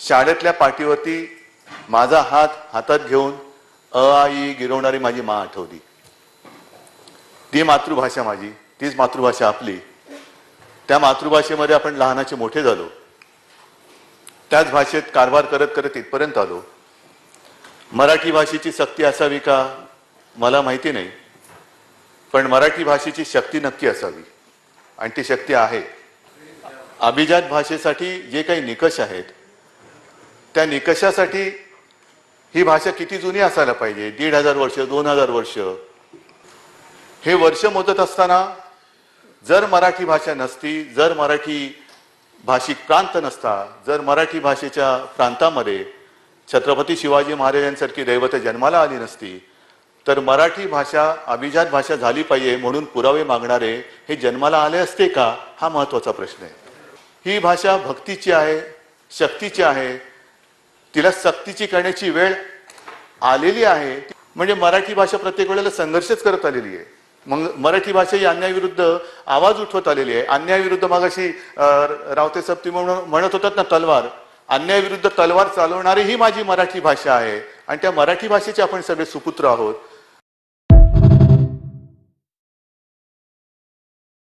शाळेतल्या पाठीवरती माझा हात हातात घेऊन अ आई गिरवणारी माझी मा आठवली. ती मातृभाषा माझी तीच मातृभाषा आपली. त्या मातृभाषेमध्ये आपण लहानाचे मोठे झालो. त्याच भाषेत कारभार करत करत इथपर्यंत आलो. मराठी भाषेची सक्ती असावी का? मला माहिती नाही. पण मराठी भाषेची शक्ती नक्की असावी. आणि ती शक्ती आहे. अभिजात भाषेसाठी जे काही निकष आहेत त्या निकषासाठी ही भाषा किती जुनी असायला पाहिजे? दीड हजार वर्ष दोन हजार वर्ष? हे वर्ष मोजत असताना जर मराठी भाषा नसती जर मराठी भाषिक प्रांत नसता जर मराठी भाषेच्या प्रांतामध्ये छत्रपती शिवाजी महाराजांसारखी दैवत जन्माला आली नसती तर मराठी भाषा अभिजात भाषा झाली पाहिजे म्हणून पुरावे मागणारे हे जन्माला आले असते का? हा महत्त्वाचा प्रश्न आहे. ही भाषा भक्तीची आहे शक्तीची आहे तिला सक्तीची करण्याची वेळ आलेली आहे. म्हणजे मराठी भाषा प्रत्येक वेळेला संघर्षच करत आलेली आहे. मग मराठी भाषा ही अन्यायाविरुद्ध आवाज उठवत आलेली आहे. अन्यायाविरुद्ध मागाशी रावते सप्ती म्हणून म्हणत होतात ना तलवार. अन्यायाविरुद्ध तलवार चालवणारी ही माझी मराठी भाषा आहे. आणि त्या मराठी भाषेचे आपण सगळे सुपुत्र आहोत.